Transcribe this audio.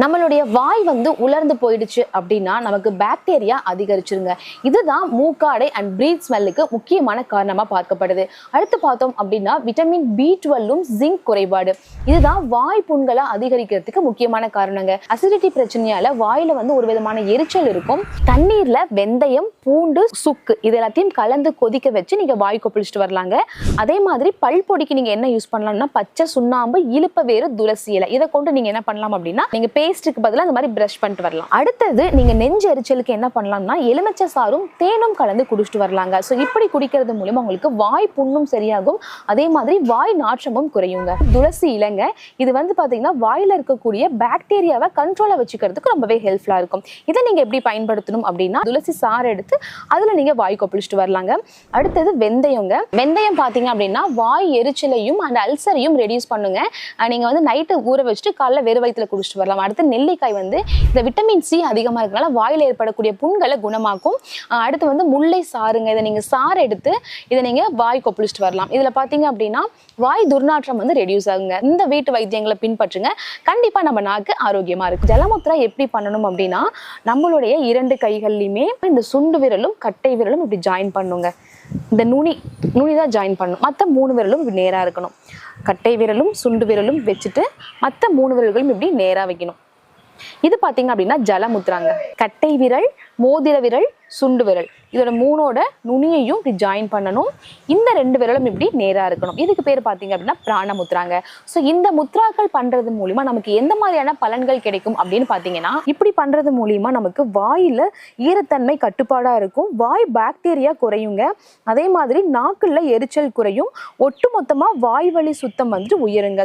நம்மளுடைய வாய் வந்து உலர்ந்து போயிடுச்சு அப்படின்னா நமக்கு பாக்டீரியா அதிகரிச்சிருங்க. இதுதான் மூக்காடை அண்ட் பிரீத் ஸ்மெல்லுக்கு முக்கியமான காரணமா பார்க்கப்படுது. அடுத்து பார்த்தோம் அப்படின்னா விட்டமின் பி டுவெல்லும் ஜிங்க் குறைபாடு. இதுதான் வாய் புண்களை அதிகரிக்கிறதுக்கு முக்கியமான காரணங்க. அசிடிட்டி பிரச்சனையால வாயில வந்து ஒரு விதமான எரிச்சல் இருக்கும். தண்ணீர்ல வெந்தயம் பூண்டு சுக்கு இது எல்லாத்தையும் கலந்து கொதிக்க வச்சு நீங்க வாய் கொப்பளிச்சுட்டு வரலாங்க. அதே மாதிரி பல் பொடிக்கு நீங்க என்ன யூஸ் பண்ணலாம்னா பச்சை சுண்ணாம்பு இழுப்ப வேறு துளசி இலை. இதை கொண்டு நீங்க என்ன பண்ணலாம் அப்படின்னா நீங்க பேஸ்ட்டுக்கு பதிலாக அந்த மாதிரி ப்ரஷ் பண்ணிட்டு வரலாம். அடுத்தது நீங்கள் நெஞ்சு எரிச்சலுக்கு என்ன பண்ணலாம்னா எலுமிச்சை சாரும் தேனும் கலந்து குடிச்சிட்டு வரலாங்க. ஸோ இப்படி குடிக்கிறது மூலியமா உங்களுக்கு வாய் புண்ணும் சரியாகும். அதே மாதிரி வாய் நாற்றமும் குறையுங்க. துளசி இலைங்க இது வந்து பார்த்தீங்கன்னா வாயில் இருக்கக்கூடிய பாக்டீரியாவை கண்ட்ரோலை வச்சுக்கிறதுக்கு ரொம்பவே ஹெல்ப்ஃபுல்லாக இருக்கும். இதை நீங்கள் எப்படி பயன்படுத்தணும் அப்படின்னா துளசி சாறு எடுத்து அதில் நீங்கள் வாய் கொப்பளிச்சுட்டு வரலாங்க. அடுத்தது வெந்தயங்க. வெந்தயம் பார்த்தீங்க அப்படின்னா வாய் எரிச்சலையும் அந்த அல்சரையும் ரெடியூஸ் பண்ணுங்க. நீங்கள் வந்து நைட்டு ஊற வச்சுட்டு காலைல வெறு வயிற்றுல குடிச்சிட்டு வரலாம். அடுத்து நெல்லிக்காய் வந்து இந்த விட்டமின் சி அதிகமாக இருக்கிறனால வாயில் ஏற்படக்கூடிய புண்களை குணமாக்கும். அடுத்து வந்து முல்லை சாறுங்க இதை நீங்கள் சாறு எடுத்து இதை நீங்கள் வாய் கொப்பளிச்சுட்டு வரலாம். இதில் பார்த்தீங்க அப்படின்னா வாய் துர்நாற்றம் வந்து ரெடியூஸ் ஆகுங்க. இந்த வீட்டு வைத்தியங்களை பின்பற்றுங்க. கண்டிப்பாக நம்ம நாக்கு ஆரோக்கியமாக இருக்குது ஜலமுத்திரா எப்படி பண்ணணும் அப்படின்னா நம்மளுடைய இரண்டு கைகள்லையுமே இந்த சுண்டு விரலும் கட்டை விரலும் இப்படி ஜாயின் பண்ணுங்க. இந்த நுனி நுனி தான் ஜாயின் பண்ணணும் மற்ற மூணு விரலும் இப்படி இருக்கணும். கட்டை விரலும் சுண்டு விரலும் வச்சுட்டு மற்ற மூணு விரல்களும் இப்படி நேராக வைக்கணும். இது பாத்தீங்க அப்படின்னா ஜலமுத்ராங்க கட்டை விரல் மோதிர விரல் சுண்டு விரல். இதோட மூணோட நுனியையும் இப்படி ஜாயின் பண்ணணும். இந்த ரெண்டு விரலும் இப்படி நேரா இருக்கணும். இதுக்கு பேர் பார்த்தீங்க அப்படின்னா பிராண முத்ராங்க ஸோ இந்த முத்ராக்கள் பண்றது மூலியமா நமக்கு எந்த மாதிரியான பலன்கள் கிடைக்கும் அப்படின்னு பார்த்தீங்கன்னா இப்படி பண்றது மூலியமா நமக்கு வாயில ஈரத்தன்மை கட்டுப்பாடாக இருக்கும். வாய் பாக்டீரியா குறையுங்க. அதே மாதிரி நாக்கில் எரிச்சல் குறையும். ஒட்டுமொத்தமாக வாய் வழி சுத்தம் வந்து உயருங்க.